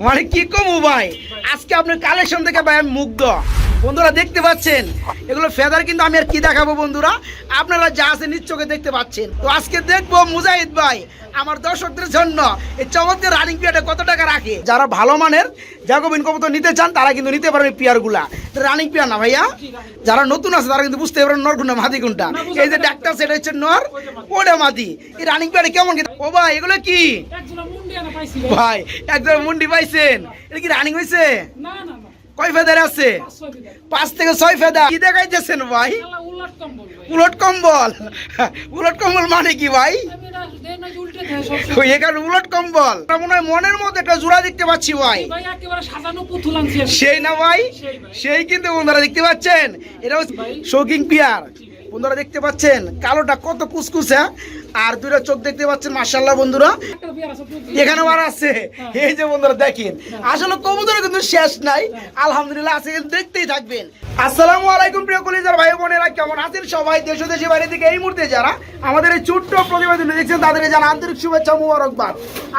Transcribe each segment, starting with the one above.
মানে কি কমু ভাই? আজকে আপনার কালেকশন থেকে ভাই আমি মুগ্ধ। বন্ধুরা দেখতে পাচ্ছেন? এগুলো ফেদার কিন্তু আমি আর কি দেখাবো বন্ধুরা? আপনারা যা আছে নিজ দেখতে পাচ্ছেন। তো আজকে দেখব মুজাহিদ ভাই আমার দর্শকদের জন্য এই চমৎকার রানিং পিয়ারটা কত টাকা রাখে? যারা ভালো মানের জাগোবিন কবুতর নিতে চান তারা কিন্তু নিতে পারবে পিয়ারগুলা রানিং পিয়ার না ভাইয়া? যারা নতুন আছে তারা কিন্তু বুঝতে পারবেন নর কোনটা মাদি কোনটা। এই যে ডাক্তার সেটা হচ্ছে নর ওটা মাদি। এই রানিং পিয়ারে কেমন কি? ও ভাই এগুলো কি? ভাই। ভাই একদম মুন্ডি পাইছেন। এটা কি রানিং হয়েছে না না। কয় ফেদার আছে? পাঁচশো পাঁচ থেকে ছয় ফেদা কি দেখাইতেছেন ভাই? উলট কম্বল উলট কম্বল? মানে কি ভাই? এখানে উলট কম্বল। মনে হয় মনের মধ্যে একটা জোড়া দেখতে পাচ্ছি ভাই। সেই না ভাই? সেই কিন্তু বন্ধুরা দেখতে পাচ্ছেন। এটা হচ্ছে ভাই। শৌকিং পিয়ার। বন্ধুরা দেখতে পাচ্ছেন। কালোটা কত কুচকুচে আর দুইটা চোখ দেখতে পাচ্ছেন মার্শাল্লাহ বন্ধুরা। এখানে আর আছে। এই যে বন্ধুরা দেখেন। আসলে কবুতরের কিন্তু শেষ নাই। আলহামদুলিল্লাহ আছে কিন্তু দেখতেই থাকবেন। আসসালামু আলাইকুম প্রিয় কলিজার ভাই বোনেরা কেমন আছেন সবাই? দেশ দেশে বাইরে থেকে এই মুহূর্তে যারা আমাদের এই ছোট্ট প্রতিবেদন দেখছেন তাদেরকে জানা আন্তরিক শুভেচ্ছা মুবারকবাদ।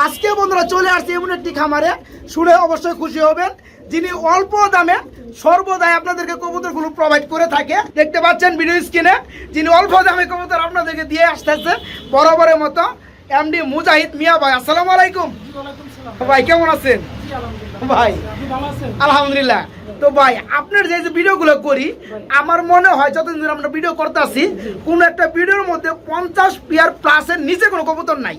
আজকে বন্ধুরা চলে আসছে এমন একটি খামারে। শুনে অবশ্যই খুশি হবেন। যিনি অল্প দামে সর্বদাই আপনাদেরকে কবুতরগুলো প্রোভাইড করে থাকে। দেখতে পাচ্ছেন ভিডিও স্ক্রিনে যিনি অল্প দামে কবুতর আপনাদেরকে দিয়ে আসতেছে বরাবরের মতো এমডি মুজাহিদ মিয়া ভাই আসসালামু আলাইকুম। ভাই কেমন আছেন? ভাই? আলহামদুলিল্লাহ। তো ভাই আপনার যে যে ভিডিওগুলো করি আমার মনে হয় যতদিন ধরে আমরা ভিডিও করতেছি কোন একটা ভিডিওর মধ্যে পঞ্চাশ পিয়ার প্লাসের নিচে কোনো কবুতর নাই।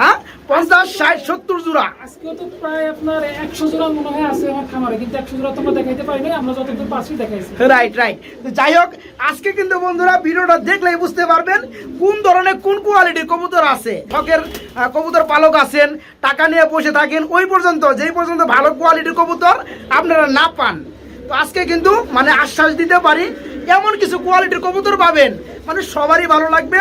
হ্যাঁ? পঞ্চাশ ষাট সত্তর জোড়া। আজকেও তো প্রায় আপনার একশো জোড়া মনে হয় আছে আমার খামারে কিন্তু একশো জোড়া তোমরা দেখাইতে পারিনি আমরা যতদূর পাচ্ছি দেখাইছি। রাইট রাইট তো যাই হোক আজকে কিন্তু বন্ধুরা ভিডিওটা দেখলেই বুঝতে পারবেন কোন ধরনের কোন কোয়ালিটির কবুতর আছে। ঠকের কবুতর পালক আছেন টাকা নিয়ে বসে থাকেন ওই পর্যন্ত যেই পর্যন্ত ভালো কোয়ালিটির কবুতর আপনারা না পান তো আজকে কিন্তু মানে আশ্বাস দিতে পারি, এমন কিছু কোয়ালিটির কবুতর পাবেন। মানে সবারই ভালো লাগবে,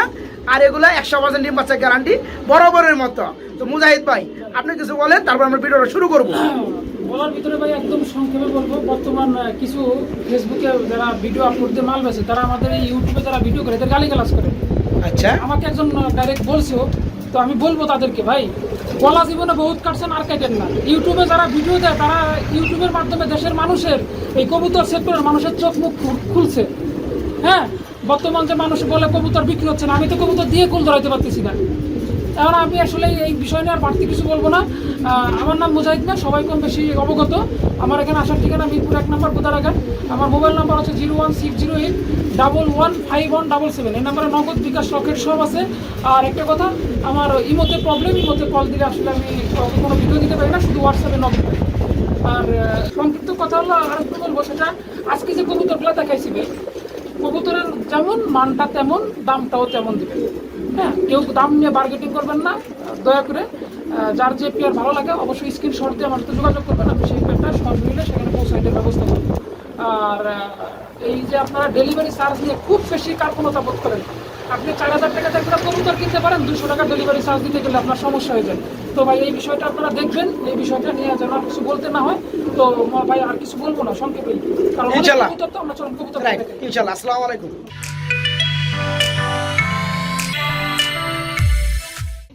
আর এগুলো একশো পার্সেন্ট ডিম বাচ্চা গ্যারান্টি বরাবরের মতো। তো মুজাহিদ ভাই, আপনি কিছু বলেন, তারপর আমরা ভিডিওটা শুরু করব। বলার ভিতরে ভাই একদম সংক্ষেপে বলব, বর্তমান কিছু ফেসবুকে যারা ভিডিও আপলোড দিয়ে মাল বেছে, তারা আমাদের ইউটিউবে যারা ভিডিও করে তাদের গালি করে। আচ্ছা। আমাকে একজন ডাইরেক্ট বলছো, তো আমি বলব তাদেরকে ভাই, কলা জীবনে বহুত কাটছেন আর কাটেন না। ইউটিউবে যারা ভিডিও দেয়, তারা ইউটিউবের মাধ্যমে দেশের মানুষের এই কবুতর সেক্টরের মানুষের চোখ মুখ খুলছে। হ্যাঁ? বর্তমান যে মানুষ বলে কবুতর বিক্রি হচ্ছে না, আমি তো কবুতর দিয়ে কুল ধরাইতে পারতেছি না। এখন আমি আসলে এই বিষয় নিয়ে আর বাড়তি কিছু বলব না। আমার নাম মুজাহিদ না সবাই কম বেশি অবগত। আমার এখানে আসার ঠিকানা মিরপুর এক নম্বর বুদারাঘাট আমার মোবাইল নাম্বার হচ্ছে zero one six zero eight double one five one double seven. এই নাম্বারে নগদ বিকাশ রকেট সব আছে। আর একটা কথা আমার ইমোতে প্রবলেম ইমোতে কল দিলে আসলে আমি কোনো ভিডিও দিতে পারি না শুধু হোয়াটসঅ্যাপে নগদ আর সংক্ষিপ্ত কথা হলো আর একটু বলব সেটা আজকে যে কবুতরগুলো দেখাইছি ভাই, কবুতরের যেমন মানটা তেমন দামটাও তেমন দিবেন হ্যাঁ কেউ দাম নিয়ে বার্গেটিং করবেন না। দয়া করে যার যে পেয়ার ভালো লাগে অবশ্যই স্ক্রিনশট দিয়ে আমার সাথে যোগাযোগ করবেন। আমি সেই পেয়ারটা সব মিলে সেখানে পৌঁছাইতে ব্যবস্থা করব। আর এই যে আপনারা ডেলিভারি চার্জ নিয়ে খুব বেশি কার্পণতা বোধ করেন আপনি চার হাজার টাকা দিয়ে একটা কবুতর কিনতে পারেন দুশো টাকা ডেলিভারি চার্জ দিতে গেলে আপনার সমস্যা হয়ে যায়। তো ভাই এই বিষয়টা আপনারা দেখবেন এই বিষয়টা নিয়ে যেন আর কিছু বলতে না হয় তো ভাই আর কিছু বলব না সংক্ষেপে। কারণ। কবুতর তো আমরা চরম কবুতর ইনশাল্লাহ আসসালামু আলাইকুম।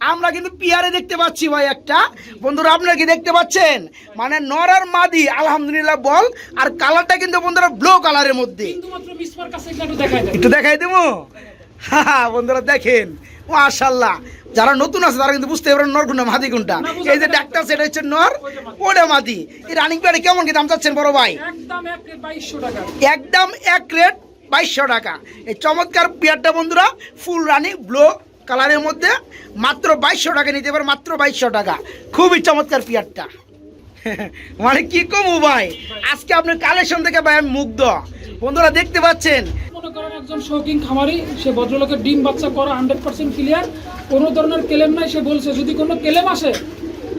আমরা কিন্তু পিয়ারে দেখতে পাচ্ছি ভাই একটা। বন্ধুরা আপনারা কি দেখতে পাচ্ছেন? মানে নর আর মাদি আলহামদুলিল্লাহ বল। আর কালারটা কিন্তু বন্ধুরা ব্লু কালারের মধ্যে। একটু দেখাই দেয় একটু দেখাই দেবো? হা বন্ধুরা দেখেন। মাশাল্লাহ যারা নতুন আছে তারা কিন্তু বুঝতে পারেন নর কোনটা মাদি কোনটা। এই যে ডাক্তার সেটা হচ্ছে নর ওটা মাদি। এই রানিং পেয়ারে কেমন কি দাম চাচ্ছেন বড় ভাই? একদম এক টাকা। একদম এক রেট বাইশশো টাকা। এই চমৎকার পেয়ারটা বন্ধুরা ফুল রানিং ব্লো কালারের মধ্যে মাত্র বাইশশো টাকা নিতে পারে, মাত্র বাইশশো টাকা। খুবই চমৎকার পিয়ারটা। মানে কি কম ভাই? আজকে আপনার কালেকশন দেখে ভাই আমি মুগ্ধ। বন্ধুরা, দেখতে পাচ্ছেন? মনে একজন শৌখিন খামারি, সে ভদ্রলোকের ডিম বাচ্চা করা হান্ড্রেড পার্সেন্ট ক্লিয়ার কোনো ধরনের কেলেম নাই, সে বলছে, যদি কোনো কেলেম আসে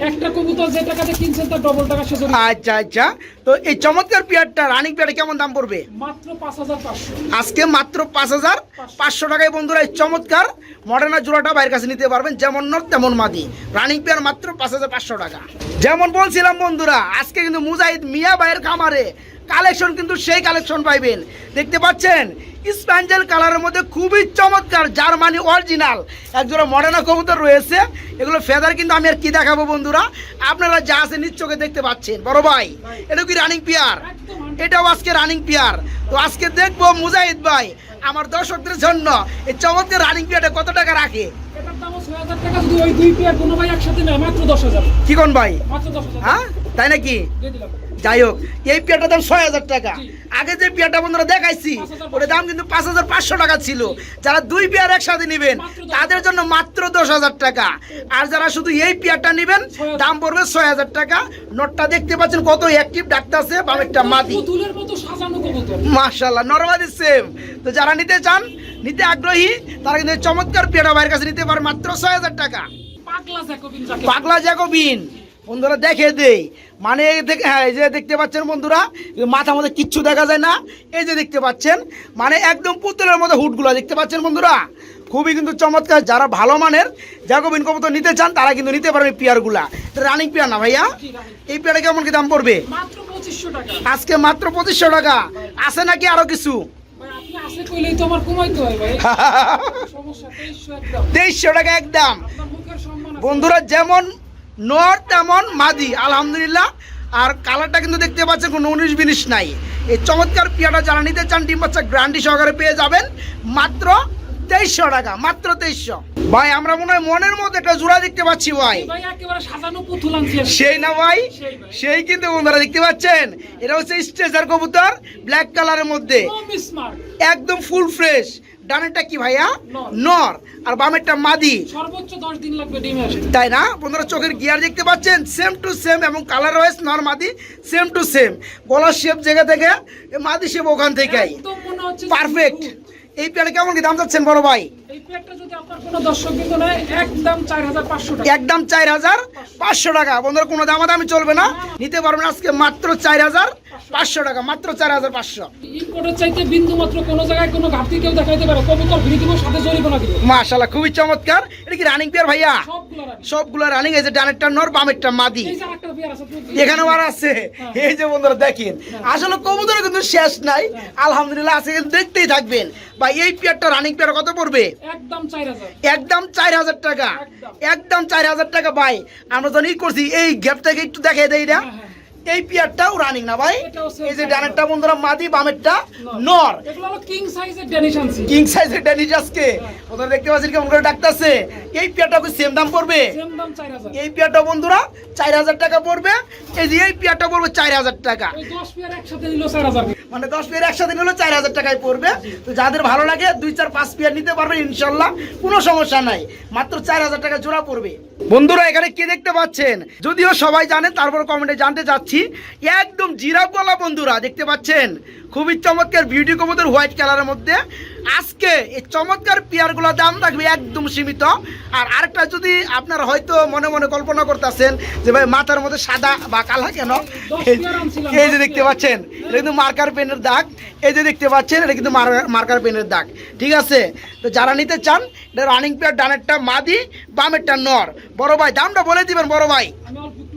একটা কবুতর যে টাকাতে কিনছেন তার ডবল টাকা সে যদি আচ্ছা আচ্ছা। তো এই চমৎকার পেয়ারটা রানিং পেয়ারে কেমন দাম পড়বে? মাত্র পাঁচ হাজার পাঁচশো। আজকে মাত্র পাঁচ হাজার পাঁচশো টাকায় বন্ধুরা এই চমৎকার মডার্না জোড়াটা বাইরের কাছে নিতে পারবেন। যেমন নর তেমন মাদি। রানিং পেয়ার মাত্র পাঁচ হাজার পাঁচশো টাকা। যেমন বলছিলাম বন্ধুরা আজকে কিন্তু মুজাহিদ মিয়া ভাইয়ের খামারে কালেকশন কিন্তু সেই কালেকশন পাইবেন। দেখতে পাচ্ছেন স্প্যাঞ্জেল কালারের মধ্যে খুবই চমৎকার জার্মানি অরিজিনাল। একজোড়া মডার্না কবুতর রয়েছে। এগুলো ফেদার কিন্তু আমি আর কি দেখাবো বন্ধুরা? আপনারা যা আছে নিজ দেখতে পাচ্ছেন। বড় ভাই এটা কি রানিং পিয়ার এটাও আজকে রানিং পিয়ার তো আজকে দেখব মুজাহিদ ভাই আমার দর্শকদের জন্য। এই চমৎকার রানিং পিয়ারটা কত টাকা রাখে? কি কোন ভাই? হ্যাঁ? তাই নাকি? যাই হোক এই পেয়ারটার দাম ছয় হাজার টাকা। আগে যে পেয়ারটা বন্ধুরা দেখাইছি 5,500 ওটার দাম কিন্তু পাঁচ হাজার পাঁচশো টাকা ছিল। যারা দুই পেয়ার একসাথে নেবেন তাদের জন্য মাত্র দশ হাজার টাকা। আর যারা শুধু এই পেয়ারটা নেবেন দাম পড়বে ছয় হাজার টাকা। নোটটা দেখতে পাচ্ছেন কত অ্যাক্টিভ ডাক্তার আছে বামেরটা মাদি। সাজানো নরমাদি সেম তো যারা নিতে চান নিতে আগ্রহী তারা কিন্তু চমৎকার পেয়ারা ভাইয়ের কাছে নিতে পারে মাত্র ছয় হাজার টাকা। পাগলা জ্যাকোবিন যাকে পাগলা জ্যাকোবিন। বন্ধুরা দেখে দেই। মানে এই দেখ- হ্যাঁ এই যে দেখতে পাচ্ছেন বন্ধুরা মাথার মধ্যে কিচ্ছু দেখা যায় না। এই যে দেখতে পাচ্ছেন মানে একদম পুতুলের মতো হুটগুলো দেখতে পাচ্ছেন বন্ধুরা। খুবই কিন্তু চমৎকার। যারা ভালো মানের জ্যাকোবিন কবুতর নিতে চান তারা কিন্তু নিতে পারবে পিয়ারগুলা। রানিং পিয়ার না ভাইয়া? এই পিয়ারটা কেমন কি দাম পড়বে? আজকে মাত্র পঁচিশশো টাকা। আছে নাকি আরও কিছু? তো তেইশশো টাকা একদম। বন্ধুরা যেমন নর তেমন মাদি আলহামদুলিল্লাহ। আর কালারটা কিন্তু দেখতে পাচ্ছেন কোনো উনিশ বিনিশ নাই। এই চমৎকার পিয়াটা যারা নিতে চান ডিম বাচ্চা গ্রান্ডি সহকারে পেয়ে যাবেন। মাত্র তেইশশো টাকা মাত্র তেইশশো। ভাই আমরা মনে হয় মনের মধ্যে একটা জোড়া দেখতে পাচ্ছি ভাই। সেই না ভাই? সেই কিন্তু বন্ধুরা দেখতে পাচ্ছেন। এটা হচ্ছে স্ট্রেচার কবুতর ব্ল্যাক কালারের মধ্যে। একদম ফুল ফ্রেশ। ডানেরটা কি ভাইয়া? নর। আর বামেরটা মাদি। সর্বোচ্চ দশ দিন লাগবে ডিমে আসে তাই না? বন্ধুরা চোখের গিয়ার দেখতে পাচ্ছেন? সেম টু সেম এবং কালার ওয়াইজ নর মাদি সেম টু সেম গলার শেপ জায়গা থেকে মাদি শেপ ওখান থেকেই। একদম মনে হচ্ছে পারফেক্ট এই পেয়ারে কেমন কি? দাম চাচ্ছেন বড় ভাই? একদম চার হাজার পাঁচশো টাকা। বন্ধুরা কোনো দামাদামি চলবে না। নিতে পারবেন আজকে মাত্র চার হাজার পাঁচশো টাকা মাত্র চার হাজার পাঁচশো। চাইতে বিন্দু মাত্র কোনো জায়গায় কোনো ঘাটতি কেউ দেখাইতে পারে। কবুতর ফ্রি দিব সাথে জরিমানা দিব। মাশাল্লাহ খুবই চমৎকার। এটা কি রানিং পেয়ার ভাইয়া? সবগুলো রানিং এই যে ডানেরটা নর বামেরটা মাদি। এখানেও আর আছে। এই যে বন্ধুরা দেখেন। আসলে কবুতর কিন্তু শেষ নাই। আলহামদুলিল্লাহ আছে দেখতেই থাকবেন। বা এই পেয়ারটা রানিং পেয়ার কত পড়বে? একদম চার হাজার একদম চার হাজার টাকা একদম। চার হাজার টাকা ভাই আমরা যখন ই করছি এই গ্যাপটাকে একটু দেখাই দেয় হ্যাঁ। এই পেয়ারটাও রানিং না ভাই। এই যে ডানেরটা বন্ধুরা মাদি বামেরটা নর। কিং সাইজের ড্যানিশ কিং সাইজের ড্যানিশ আজকে। ওদের দেখতে পাচ্ছেন কেমন করে ডাকতেছে। এই পেয়ারটা সেম দাম পড়বে? এই পেয়ারটা বন্ধুরা চার হাজার টাকা পড়বে। এই যে এই পেয়ারটা পড়বে চার হাজার টাকা। মানে দশ পেয়ার একসাথে নিলে চার হাজার টাকায় পড়বে। তো যাদের ভালো লাগে দুই চার পাঁচ পেয়ার নিতে পারবে ইনশাল্লাহ। কোনো সমস্যা নাই। মাত্র চার হাজার টাকা জোড়া পড়বে। বন্ধুরা এখানে কে দেখতে পাচ্ছেন? যদিও সবাই জানে তারপর কমেন্টে জানতে চাচ্ছি। একদম জিরা গলা বন্ধুরা, দেখতে পাচ্ছেন? খুবই চমৎকার বিউটি কবুতর হোয়াইট কালারের মধ্যে। আজকে এই চমৎকার পেয়ারগুলোর দাম থাকবে একদম সীমিত। আর আরেকটা যদি আপনারা হয়তো মনে মনে কল্পনা করতেছেন যে ভাই মাথার মধ্যে সাদা বা কালা কেন? এই- যে দেখতে পাচ্ছেন, এটা কিন্তু মার্কার পেনের দাগ। এই যে দেখতে পাচ্ছেন, এটা কিন্তু মার্কার পেনের দাগ। ঠিক আছে? তো যারা নিতে চান, এটা রানিং পেয়ার ডানেরটা মাদি, বামেরটা নর। বড় ভাই, দামটা বলে দিবেন, বড় ভাই।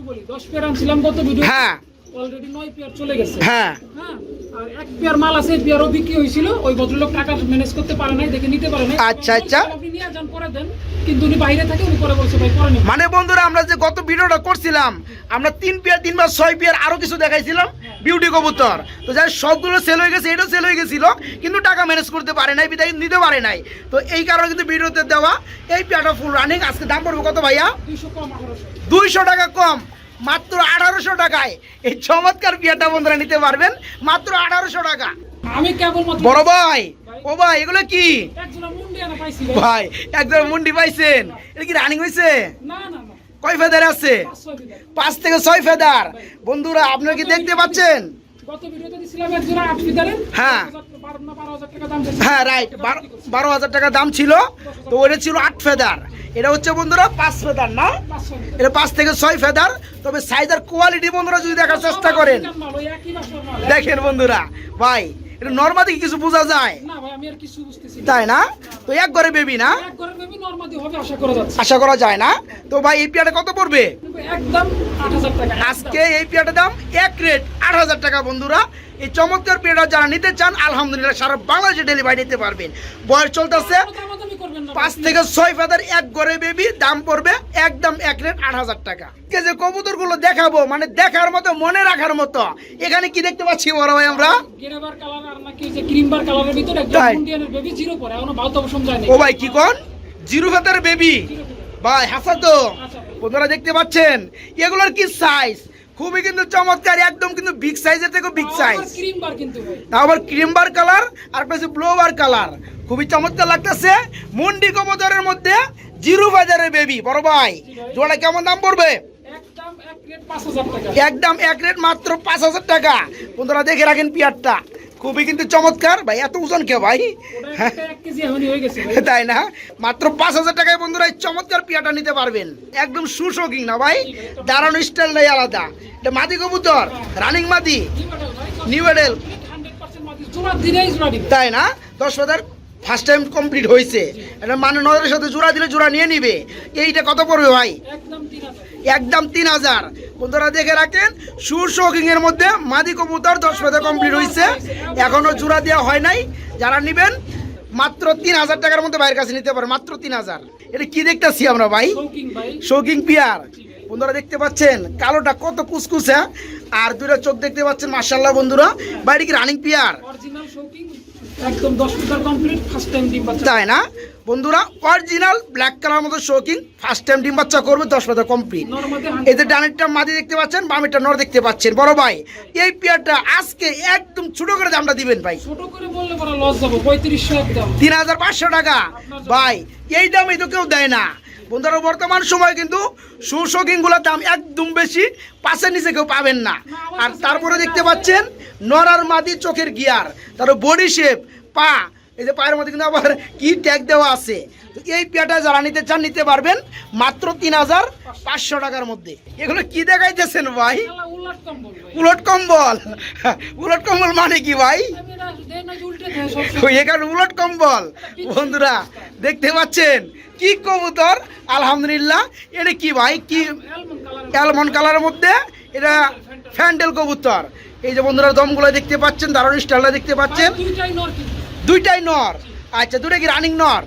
বলি দশ পেয়ার আনছিলাম গত ভিডিও হ্যাঁ। অলরেডি নয় পেয়ার চলে গেছে। হ্যাঁ। হ্যাঁ আর এক পেয়ার মাল আছে পেয়ারও বিক্রি হয়েছিল ওই ভদ্রলোক টাকা ম্যানেজ করতে পারে নাই দেখে নিতে পারে নাই। আচ্ছা, আচ্ছা। আপনি নিয়ে যান পরে দেন কিন্তু উনি বাইরে থাকে উনি পরে বলছে ভাই পরে মানে বন্ধুরা আমরা যে গত ভিডিওটা করছিলাম আমরা তিন পেয়ার তিন বার ছয় পেয়ার আরও কিছু দেখাইছিলাম বিউটি কবুতর। তো যাই সবগুলো সেল হয়ে গেছে এটাও সেল হয়ে গেছিল কিন্তু টাকা ম্যানেজ করতে পারে নাই বিদায় নিতে পারে নাই। তো এই কারণে কিন্তু ভিডিওতে দেওয়া এই পেয়ারটা ফুল রানিং আজকে দাম পড়বে কত ভাইয়া? দুইশো টাকা কম। মাত্র আঠারোশো টাকায়। এই চমৎকার বিয়াটা বন্ধুরা নিতে পারবেন। মাত্র আঠারোশো টাকা। আমি কেবলমাত্র বড় ভাই ও ভাই এগুলো কি? ভাই একদম মুন্ডি পাইছেন। এটা কি রানিং হয়েছে কয় ফেদার আছে? পাঁচ থেকে ছয় ফেদার। বন্ধুরা আপনারা কি দেখতে পাচ্ছেন? গত ভিডিওতে দিছিলাম এক আট ফিদারের। হ্যাঁ। হ্যাঁ রাইট বারো হাজার টাকা দাম ছিল। তো ওটা ছিল আট ফেদার। এটা হচ্ছে বন্ধুরা পাঁচ ফেদার না? এটা পাঁচ থেকে ছয় ফেদার। তবে সাইজের কোয়ালিটি বন্ধুরা যদি দেখার চেষ্টা করেন। দেখেন বন্ধুরা, ভাই। এটা নর্মাদি কিছু বোঝা যায়? না ভাই আমি আর কিছু বুঝতেছি তাই না? তো এক ঘরে বেবি না? এক ঘরের বেবি নর্মাদি হবে আশা করা যাচ্ছে। আশা করা যায় না? তো ভাই এই পেয়ারটা কত পড়বে? একদম আজকে এই পেয়ারটার দাম এক রেট আট হাজার টাকা বন্ধুরা। এই চমৎকার পেয়ারটা যারা নিতে চান আলহামদুলিল্লাহ সারা বাংলাদেশে ডেলিভারি দিতে পারবেন। বয়স চলতেছে পাঁচ থেকে ছয় ফেদার এক গড়ে বেবি দাম পড়বে একদম এক রেট আট হাজার টাকা। যে কবুতরগুলো দেখাবো মানে দেখার মতো মনে রাখার মতো। এখানে কি দেখতে পাচ্ছি বড় ভাই আমরা? ও ভাই কি কোন? জিরো ফেদার বেবি ভাই হাসা তো বন্ধুরা দেখতে পাচ্ছেন? এগুলোর কি সাইজ খুবই কিন্তু চমৎকার একদম কিন্তু বিগ সাইজের থেকে বিগ সাইজ ভাই। আবার ক্রিমবার কালার আর প্লাস ব্লোবার কালার খুবই চমৎকার লাগতেছে। মুন্ডি কবুতরের মধ্যে জিরো বাজারের বেবি বড় ভাই। জোড়া কেমন দাম পড়বে? একদম এক রেট মাত্র পাঁচ হাজার টাকা। বন্ধুরা, দেখে রাখেন পিয়ারটা। খুবই কিন্তু চমৎকার। ভাই, এত ওজন কে ভাই? হয়ে। তাই না? মাত্র পাঁচ হাজার টাকায় বন্ধুরা, এই চমৎকার পিয়াটা নিতে পারবেন। একদম সুশোকিং না ভাই? স্টাইল নাই আলাদা। এটা মাদি কবুতর রানিং মাদি। নিউ এডেল তাই না? দশ হাজার ফার্স্ট টাইম কমপ্লিট হয়েছে। এটা মানে নজরের সাথে জোড়া দিলে জোড়া নিয়ে নিবে। এইটা কত পড়বে ভাই? একদম তিন হাজার। বন্ধুরা দেখে রাখেন সুর শৌকিং এর মধ্যে মাদি কবুতর দশ হাজার কমপ্লিট হয়েছে। এখনও জোড়া দেওয়া হয় নাই। যারা নিবেন মাত্র তিন হাজার টাকার মধ্যে বাইরের কাছে নিতে পারে মাত্র তিন হাজার। এটা কি দেখতেছি আমরা ভাই? শৌকিং পিয়ার বন্ধুরা দেখতে পাচ্ছেন কালোটা কত কুচকুচে আর দুইটা চোখ দেখতে পাচ্ছেন মার্শাল্লাহ বন্ধুরা। বাইরে কি রানিং পিয়ার একদম দশ মিটার কমপ্লিট ফার্স্ট টাইম ডিম বাচ্চা। তাই না? বন্ধুরা অরিজিনাল ব্ল্যাক কালার মতো শৌকিং ফার্স্ট টাইম ডিম বাচ্চা করবে দশ পাতা কমপ্লিট এদের ডানেরটা মাদি দেখতে পাচ্ছেন বামেরটা নর দেখতে পাচ্ছেন। বড় ভাই এই পেয়ারটা আজকে একদম ছোট করে দামটা দিবেন ভাই। ছোট করে বললে পরে লস যাব পঁয়ত্রিশশো একদম। তিন হাজার পাঁচশো টাকা। ভাই এই দামে তো কেউ দেয় না। বন্ধুরা বর্তমান সময় কিন্তু সুশৌকিংগুলোর দাম একদম বেশি পাশের নিচে কেউ পাবেন না। আর তারপরে দেখতে পাচ্ছেন নর আর মাদি চোখের গিয়ার তারপর বডি শেপ পা এই যে পায়ের মধ্যে কিন্তু আবার কি ট্যাগ দেওয়া আছে। তো এই পেয়াটা যারা নিতে চান নিতে পারবেন মাত্র তিন হাজার পাঁচশো টাকার মধ্যে। এগুলো কি দেখাইতেছেন ভাই? উলট কম্বল উলট কম্বল? মানে কি ভাই? এখানে উলট কম্বল। বন্ধুরা দেখতে পাচ্ছেন কি কবুতর? আলহামদুলিল্লাহ। এটা কি ভাই? কি অ্যালমন্ড কালারের মধ্যে? এটা ফ্যান্ডেল কবুতর। এই যে বন্ধুরা দমগুলো দেখতে পাচ্ছেন দারুণ স্টাইলটা দেখতে পাচ্ছেন। দুইটাই নর আচ্ছা দুইটা কি রানিং নর?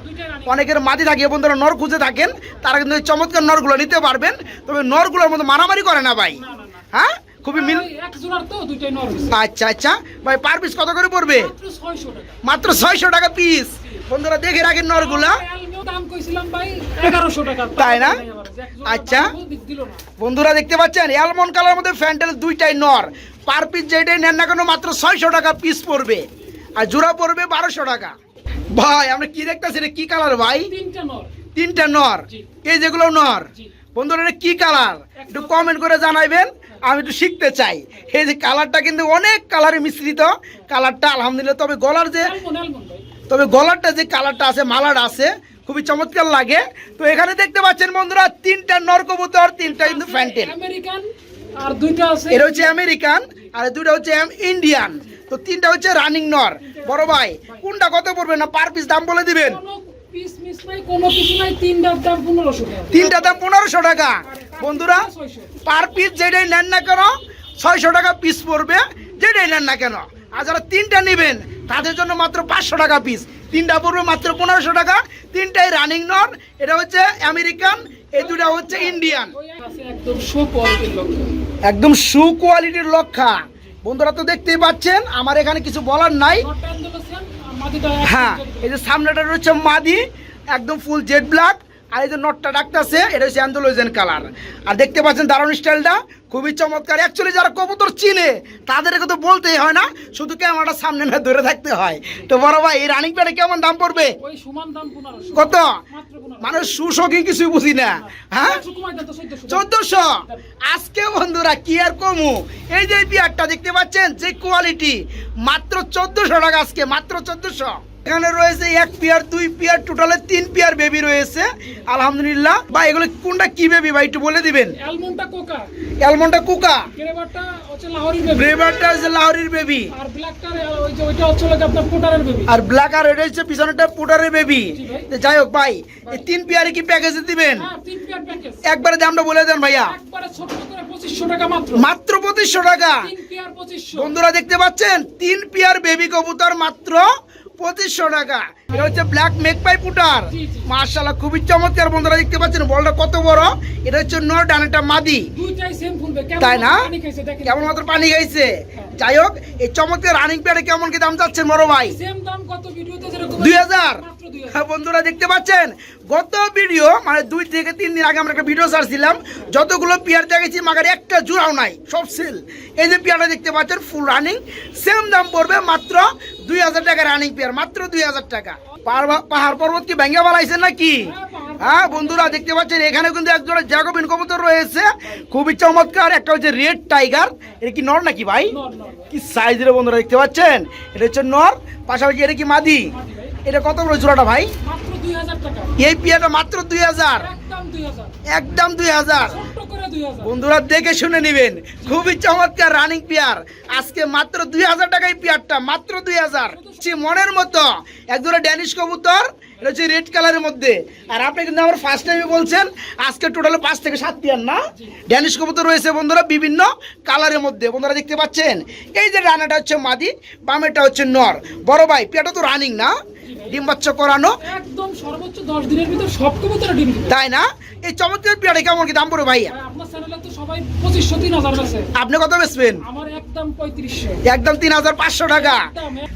অনেকের মাটি থাকে বন্ধুরা নর খুঁজে থাকেন। তারা কিন্তু চমৎকার নরগুলো নিতে পারবেন। তবে নরগুলোর মধ্যে মারামারি করে না ভাই। হ্যাঁ? খুবই মিল আচ্ছা আচ্ছা। ভাই পার পিস কত করে পড়বে? মাত্র ছয়শো টাকা। পিস বন্ধুরা, দেখে রাখেন নরগুলা। তাই না? আচ্ছা। বন্ধুরা, দেখতে পাচ্ছেন? অ্যালমন্ড কালার মধ্যে ফ্যান্টেল দুইটাই নর। পার পিস যেটাই নেন না কেন, মাত্র ছয়শো টাকা পিস পড়বে। আর জোড়া পড়বে বারোশো টাকা। ভাই, আমরা কি দেখতেছি? কি কালার ভাই? তিনটা নর। এই যেগুলো নর। বন্ধুরা, এটা কি কালার একটু কমেন্ট করে জানাইবেন। আমি একটু শিখতে চাই। এই যে কালারটা কিন্তু অনেক কালারে মিশ্রিত। কালারটা আলহামদুলিল্লাহ, তবে গলার যে তবে গলারটা যে কালারটা আছে মালার আছে খুবই চমৎকার লাগে। তো এখানে দেখতে পাচ্ছেন বন্ধুরা তিনটা নর কবুতর তিনটা কিন্তু ফ্যান্টেল। আমেরিকান আর দুইটা আছে এটা হচ্ছে আমেরিকান আর দুইটা হচ্ছে ইন্ডিয়ান। তো তিনটা হচ্ছে রানিং নর। বড় ভাই কোনটা কত পড়বে না পার পিস দাম বলে দিবেন? তিনটা দাম পনেরোশো টাকা। বন্ধুরা পার পিস যেটাই নেন না কেন ছয়শো টাকা পিস পড়বে যেটাই নেন না কেন। আর যারা তিনটা নেবেন তাদের জন্য মাত্র পাঁচশো টাকা পিস তিনটা পড়বে মাত্র পনেরোশো টাকা। তিনটাই রানিং নন এটা হচ্ছে আমেরিকান এই দুটা হচ্ছে ইন্ডিয়ান একদম সু কোয়ালিটির লক্ষা। বন্ধুরা তো দেখতেই পাচ্ছেন, আমার এখানে কিছু বলার নাই। হ্যাঁ এই যে সামনেটা রয়েছে মাদি, একদম ফুল জেড ব্ল্যাক আর এই যে নটটা ডাকতেছে এটা হচ্ছে অ্যান্ডোলোজেন কালার আর দেখতে পাচ্ছেন দারুণ স্টাইলটা খুবই চমৎকার। অ্যাকচুয়ালি যারা কবুতর চিনে তাদেরকে তো বলতেই হয় না শুধু ক্যামেরাটা সামনে না ধরে থাকতে হয়। তো বড় ভাই এই রানিং প্যাডে কেমন দাম পড়বে? ওই সমান দাম পনেরোশো। কত? মানে সুশোকিং কিছুই বুঝি না। হ্যাঁ? চোদ্দশো আজকে বন্ধুরা কি আর কমু? এই যে পিয়ারটা দেখতে পাচ্ছেন যে কোয়ালিটি মাত্র চোদ্দশো টাকা আজকে মাত্র চোদ্দশো। এখানে রয়েছে এক পেয়ার দুই পেয়ার টোটালে তিন পেয়ার বেবি রয়েছে। আলহামদুলিল্লাহ। ভাই এগুলো কোনটা কি বেবি ভাই একটু বলে দিবেন। অ্যালমন্ডটা কোকা? অ্যালমন্ডটা কুকা? গ্রেভারটা হচ্ছে লাহোরি বেবি ব্রেভারটা হচ্ছে লাহোরির বেবি আর ব্ল্যাকটা ওই যে ওইটা হচ্ছে আপনার পোটারের বেবি আর ব্ল্যাক আর রেড হচ্ছে পিছনেটা পুটারের বেবি যাই হোক ভাই এই তিন পেয়ারে কি প্যাকেজে দিবেন? হ্যাঁ তিন পেয়ার প্যাকেজ একবারে দামটা বলে দেন ভাইয়া। একবারে ছোট করে পঁচিশশো টাকা মাত্র। মাত্র পঁচিশশো টাকা। তিন পেয়ার পঁচিশশো। বন্ধুরা দেখতে পাচ্ছেন তিন পেয়ার বেবি কবুতর মাত্র পঁচিশশো টাকা। এটা হচ্ছে ব্ল্যাক মেকপাই পুটার। মার্শাল্লাহ খুবই চমৎকার বন্ধুরা দেখতে পাচ্ছেন বলটা কত বড়? এটা হচ্ছে নর ডানেটা মাদি। তাই না? কেমন মাত্র পানি খাইছে? যাই হোক এই চমৎকার রানিং পেয়ারে কেমন কি দাম চাচ্ছেন বড় ভাই? দুই হাজার। হ্যাঁ বন্ধুরা দেখতে পাচ্ছেন? গত ভিডিও মানে দুই থেকে তিন দিন আগে আমরা একটা ভিডিও ছাড়ছিলাম যতগুলো পেয়ার দেখেছি মাগার একটা জোড়াও নাই সব সেল এই যে পেয়ারটা দেখতে পাচ্ছেন ফুল রানিং সেম দাম পড়বে মাত্র দুই হাজার টাকা রানিং পেয়ার মাত্র দুই হাজার টাকা। পাহাড়- পর্বত কি ভেঙে বালাইছেন নাকি? হ্যাঁ বন্ধুরা দেখতে পাচ্ছেন এখানে কিন্তু এক জোড়া জ্যাকোবিন কবুতর রয়েছে। খুবই চমৎকার একটা হচ্ছে রেড টাইগার এটা কি নর নাকি ভাই? কি সাইজের বন্ধুরা দেখতে পাচ্ছেন? এটা হচ্ছে নর পাশাপাশি এটা কি মাদি? এটা কত বড় জোড়াটা ভাই? এই পিয়াটা মাত্র দুই হাজার? একদম দুই হাজার। বন্ধুরা দেখে শুনে নেবেন। খুবই চমৎকার রানিং পেয়ার আজকে মাত্র দুই হাজার টাকায় পেয়ারটা মাত্র দুই হাজার। মনের মতো। একজোড়া ড্যানিশ কবুতর এটা হচ্ছে রেড কালারের মধ্যে। আর আপনি কিন্তু আমার ফার্স্ট টাইমে বলছেন আজকে টোটালে পাঁচ থেকে সাত পেয়ার না? ড্যানিশ কবুতর রয়েছে বন্ধুরা বিভিন্ন কালারের মধ্যে। বন্ধুরা দেখতে পাচ্ছেন? এই যে রানাটা হচ্ছে মাদি বামেরটা হচ্ছে নর। বড় ভাই পেয়ারটা তো রানিং না? ডিম বাচ্চা করানো? একদম সর্বোচ্চ দশ দিনের ভিতর সব কবুতরে ডিম দিবে। তাই না? এই চমৎকার পেয়ারে কেমন কি দাম পড়বে ভাইয়া ভাই, আপনার চ্যানেলে তো সবাই পঁচিশশো তিন হাজার আছে আপনি কত বেচবেন? আমার একদম একদম টাকা।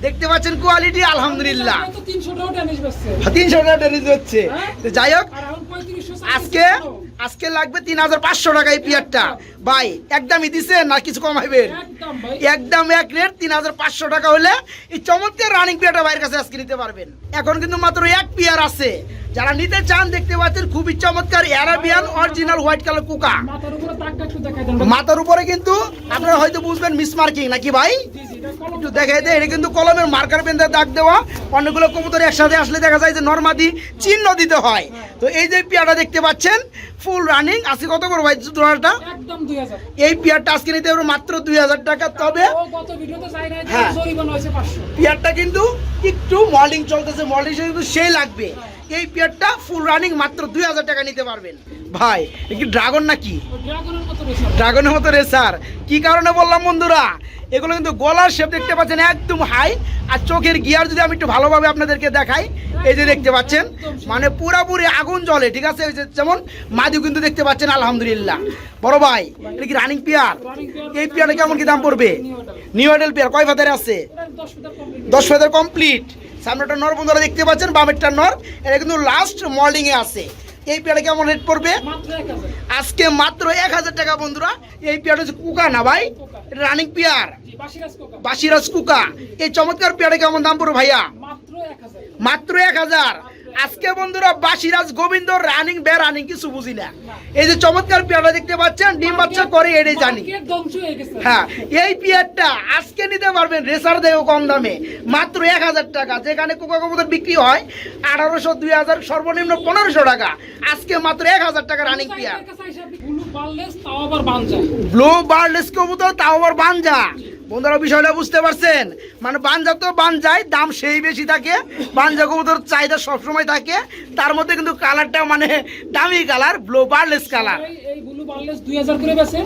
দেখতে পাচ্ছেন কোয়ালিটি আলহামদুলিল্লাহ। তো টাকা টেনিস বেচছে। হ্যাঁ? তো যাই হোক আজকে আজকে লাগবে তিন হাজার পাঁচশো টাকা এই পিয়ারটা। ভাই একদমই দিছেন না কিছু কমাইবেন একদম একদম এক রেট তিন হাজার পাঁচশো টাকা হলে এই চমৎকার রানিং পিয়ারটা ভাইয়ের কাছে আজকে নিতে পারবেন। এখন কিন্তু মাত্র এক পিয়ার আছে। যারা নিতে চান দেখতে পাচ্ছেন খুবই চমৎকার অ্যারাবিয়ান অরিজিনাল হোয়াইট কালার কুকা। মাথার উপরে কিন্তু আপনারা হয়তো বুঝবেন মিস মার্কিং নাকি ভাই? একটু দেখাই দেয় এটা কিন্তু কলমের মার্কার দাগ দেওয়া। অনেকগুলো কবুতর একসাথে আসলে দেখা যায় যে নর্মাদি চিহ্ন দিতে হয়। তো এই যে পিয়াটা দেখতে পাচ্ছেন ফুল রানিং আজকে কত করে ভাই জোড়াটা? এই পিয়ারটা আজকে নিতে হবে মাত্র দুই হাজার টাকা তবে হ্যাঁ। পিয়ারটা কিন্তু একটু মল্ডিং চলতেছে মল্ডিং কিন্তু সেই লাগবে। এই পিয়ারটা ফুল রানিং মাত্র দুই হাজার টাকা নিতে পারবেন। ভাই কি ড্রাগন নাকি? ড্রাগনের মতো রেসার। কি কারণে বললাম বন্ধুরা? এগুলো কিন্তু গলার শেপ দেখতে পাচ্ছেন একদম হাই আর চোখের গিয়ার যদি আমি একটু ভালোভাবে আপনাদেরকে দেখাই এই যে দেখতে পাচ্ছেন মানে পুরাপুরি আগুন জ্বলে ঠিক আছে? যেমন মাদিও কিন্তু দেখতে পাচ্ছেন আলহামদুলিল্লাহ। বড় ভাই এটা কি রানিং পেয়ার এই পেয়ারে কেমন কি দাম পড়বে? নিউ আইডেল পেয়ার কয় ফাদারে আছে? দশ ফেদার কমপ্লিট সামনেটা নর বন্ধুরা দেখতে পাচ্ছেন বামেরটা নর। এটা কিন্তু লাস্ট মল্ডিং এ আছে। এই পেয়ারে কেমন রেট পড়বে? আজকে মাত্র এক হাজার টাকা বন্ধুরা এই পেয়ার হচ্ছে কুকা না ভাই? রানিং পেয়ার বাসিরাজ কুকা। এই চমৎকার পেয়ারে কেমন দাম পড়বে ভাইয়া? মাত্র এক হাজার। আজকে বন্ধুরা বাসিরাজ গোবিন্দ রানিং বে রানিং কিছু বুঝি না। এই যে চমৎকার পেয়ারটা দেখতে পাচ্ছেন ডিম বাচ্চা করে এটাই জানি। হয়ে এই পেয়ারটা আজকে নিতে পারবেন রেসার দেও কম দামে মাত্র এক হাজার টাকা যেখানে কোকা কবুতর বিক্রি হয় আঠারোশো দুই হাজার সর্বনিম্ন পনেরোশো টাকা। আজকে মাত্র এক হাজার টাকা রানিং পেয়ার। বুলু বাললেস তাও আবার বানজা ব্লু বার্ডলেস কবুতর তাও আবার বানজা বন্ধুরা বিষয়টা বুঝতে পারছেন? মানে বাঞ্জা তো বাঞ্জায় দাম সেই বেশি থাকে। বাঞ্জা কবুতর চাহিদা সবসময় থাকে। তার মধ্যে কিন্তু কালারটা মানে দামি কালার ব্লু বার্লেস কালার। এই- ব্লু দুই হাজার করে বেছে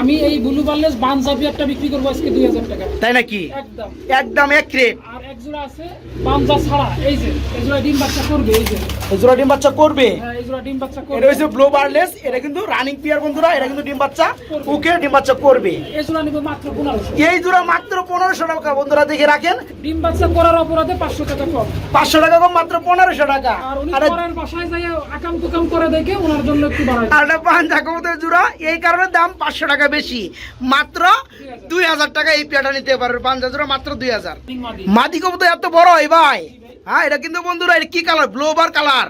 আমি এই ব্লু বার্লেস বাঞ্জাবি একটা বিক্রি করব আজকে দুই হাজার টাকা। তাই নাকি? একদম। একদম এক রেট জোড়া আছে বানজা ছাড়া এই যে এই জোড়া ডিম বাচ্চা করবে এই যে। জোড়া ডিম বাচ্চা করবে? হ্যাঁ এই জোড়া ডিম বাচ্চা এটা হচ্ছে ব্লু বার্ডলেস এটা কিন্তু রানিং পিয়ার বন্ধুরা এটা কিন্তু ডিম বাচ্চা ওকে ডিম বাচ্চা করবে। এই জোড়া নিবে মাত্র পনেরোশো। এই জোড়া মাত্র পনেরোশো টাকা বন্ধুরা দেখে রাখেন। ডিম বাচ্চা করার অপরাধে পাঁচশো টাকা কম। পাঁচশো টাকা কম মাত্র পনেরোশো টাকা। আর উনি আর বাসায় যাই আকাম কুকাম করে দেখে ওনার জন্য একটু বাড়ায় আর একটা পাঞ্জা কবুতর জোড়া এই কারণে দাম পাঁচশো টাকা বেশি। মাত্র দুই হাজার। টাকা এই পেয়াটা নিতে পারবে পাঞ্জা জোড়া মাত্র দুই হাজার। ডিম মাদি মাদি কবুতর এত বড় হয় ভাই। হ্যাঁ এটা কিন্তু বন্ধুরা এটা কি কালার ব্লোবার কালার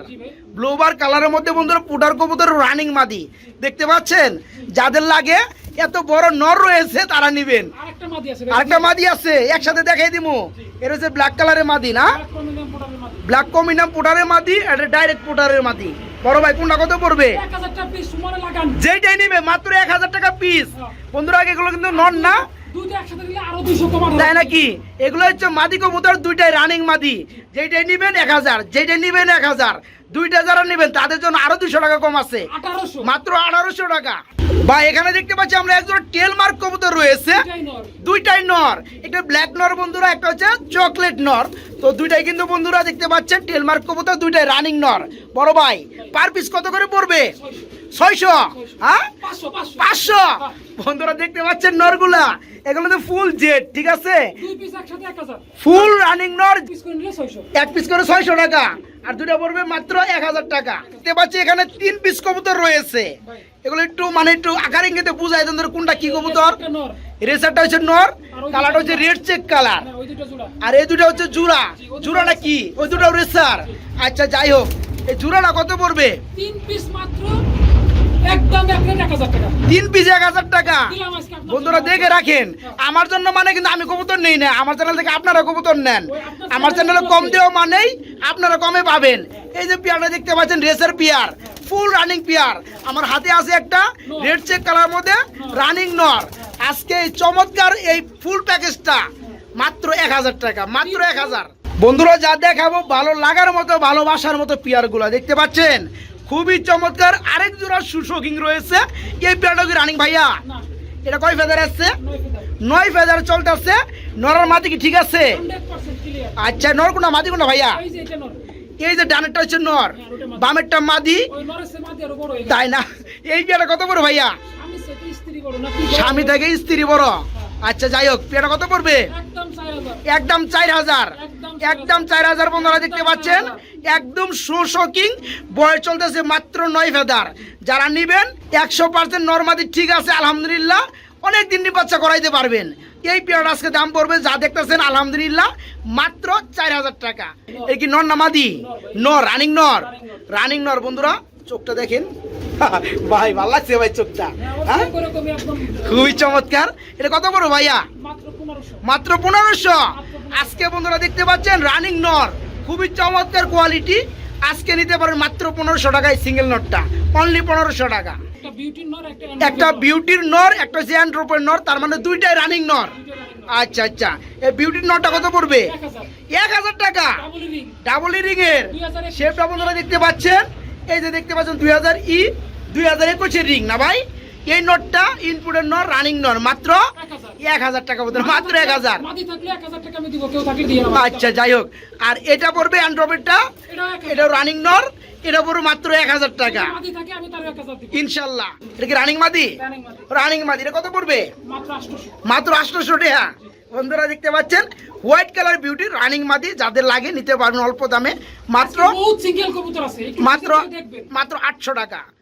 ব্লোবার কালারের মধ্যে বন্ধুরা পুটার কবুতর রানিং মাদি। দেখতে পাচ্ছেন? যাদের লাগে এত বড় নর রয়েছে তারা নিবেন। আরেকটা মাদি আছে একসাথে দেখাই দিমু। এর হচ্ছে ব্ল্যাক কালারের মাদি না। ব্ল্যাক কমিনাম পোটারের মাদি। এটা ডাইরেক্ট পোটারের মাদি। বড় ভাই কোনটা কত পড়বে। যেইটাই নিবে মাত্র এক হাজার টাকা পিস হ্যাঁ। বন্ধুরা এগুলো কিন্তু নন না। দুইটা একসাথে দিলে আরও 200 কমানো তাই নাকি? এগুলো হচ্ছে মাদি কবুতর দুইটাই রানিং মাদি। যেইটাই নিবেন এক হাজার যেইটাই নিবেন এক হাজার। দুইটা যারা নিবেন তাদের জন্য আরও দুশো টাকা কম আছে। মাত্র আঠারোশো টাকা। বা এখানে দেখতে পাচ্ছি আমরা একজন টেল মার্ক কবুতর রয়েছে। দুইটাই নর। একটা ব্ল্যাক নর বন্ধুরা একটা হচ্ছে চকলেট নর। তো দুইটাই কিন্তু বন্ধুরা দেখতে পাচ্ছেন টেল মার্ক কবুতর দুইটাই রানিং নর। বড় ভাই পার পিস কত করে পড়বে? 600 ছয়শো? হ্যাঁ? 500 500 পাঁচশো? বন্ধুরা দেখতে পাচ্ছেন নরগুলা। এগুলো তো ফুল জেড ঠিক আছে? দুই পিস একসাথে 1000 ফুল রানিং নর পিস করে নিলে 600 এক পিস করে ছয়শো টাকা। আর দুটা পড়বে মাত্র এক হাজার টাকা। দেখতে পাচ্ছি এখানে তিন পিস কবুতর রয়েছে। এগুলো একটু মানে একটু আকার ইঙ্গিতে বুঝাই দেন কোনটা কি কবুতর। রেসারটা হচ্ছে নর কালারটা হচ্ছে রেড চেক কালার আর এই দুটো হচ্ছে জুরা জুরাটা কি? ওই দুটো রেসার। আচ্ছা যাই হোক। এই জুরাটা কত পড়বে? তিন পিস মাত্র একদম এক রেট 1000 টাকা। তিন পিস এক হাজার টাকা। বন্ধুরা দেখে রাখেন আমার জন্য মানে কিন্তু আমি কবুতর নেই না। আমার চ্যানেল থেকে আপনারা কবুতর নেন। আমার চ্যানেলে কম দেওয়া মানেই আপনারা কমে পাবেন। এই যে পিয়ারটা দেখতে পাচ্ছেন রেসের পিয়ার ফুল রানিং পিয়ার। আমার হাতে আছে একটা রেড চেক কালার মধ্যে রানিং নর। আজকে এই চমৎকার এই ফুল প্যাকেজটা মাত্র এক হাজার টাকা মাত্র এক হাজার। বন্ধুরা যা দেখাবো ভালো লাগার মতো ভালোবাসার মতো পিয়ারগুলো। দেখতে পাচ্ছেন? খুবই চমৎকার আরেক জোড়া সুশোকিং রয়েছে। এই পিয়ারটা কি রানিং ভাইয়া? এটা কয় ফেদার আছে? নয় ফেদার চলতেছে। নরের মাটি কি ঠিক আছে? আচ্ছা নর কোনা মাদি কোনা ভাইয়া? এই যে ডানেরটা হচ্ছে নর বামেরটা মাদি। মাদি হয়ে তাই না? এই পেয়ারা কত বড় ভাইয়া? স্বামী থেকে স্ত্রী বড় আচ্ছা যাই হোক পেয়ারা কত পড়বে? একদম চার হাজার। একদম চার হাজার। বন্ধুরা দেখতে পাচ্ছেন? একদম শোশকিং বয়স চলতেছে মাত্র নয় ফেদার যারা নিবেন একশো পার্সেন্ট নর্মাদি ঠিক আছে আলহামদুলিল্লাহ। অনেক দিন বাচ্চা করাইতে পারবেন। এই পেয়ার আজকে দাম পড়বে যা দেখতেছেন আলহামদুলিল্লাহ মাত্র চার হাজার টাকা। এই কি নর নামাদি নর রানিং নর। রানিং নর বন্ধুরা। চোখটা দেখেন। ভাই ভালো লাগছে ভাই চোখটা। হ্যাঁ হ্যাঁ? খুবই চমৎকার। এটা কত বড় ভাইয়া? মাত্র পনেরোশো। আজকে বন্ধুরা দেখতে পাচ্ছেন রানিং নর খুবই চমৎকার কোয়ালিটি আজকে নিতে পারেন মাত্র পনেরোশো টাকায় সিঙ্গেল নটটা অনলি পনেরোশো টাকা। একটা বিউটির নর একটা হচ্ছে অ্যান্ড্রোপের নর তার মানে দুইটাই রানিং নর আচ্ছা আচ্ছা। এই বিউটির নরটা কত পড়বে? এক হাজার। টাকা। ডাবল রিং ডাবল রিং এর 2000 শেপটা বন্ধুরা দেখতে পাচ্ছেন। এই যে দেখতে পাচ্ছেন দুই হাজার ই দুই হাজার একুশের রিং না ভাই? এই নটটা ইনপুটের নর রানিং নর মাত্র এক হাজার টাকা বন্ধুরা মাত্র এক হাজার। মাদি থাকলে 1000 টাকা আমি দিব কেউ থাকলে দিয়ে না। আচ্ছা যাই হোক। আর এটা পড়বে অ্যান্ড্রয়েডটা এটা 1000 এটা রানিং নর এটা পড়বে মাত্র এক হাজার টাকা। মাদি থাকে আমি তার 1000 দিব। ইনশাল্লাহ। এটা কি রানিং মাদি রানিং মাদি এটা কত পড়বে? মাত্র 800 মাত্র আটশোশো টাকা। বন্ধুরা দেখতে পাচ্ছেন? হোয়াইট কালার বিউটি রানিং মাদি যাদের লাগে নিতে পারবেন অল্প দামে। মাত্র সিঙ্গেল কবুতর আছে। মাত্র মাত্র আটশো টাকা।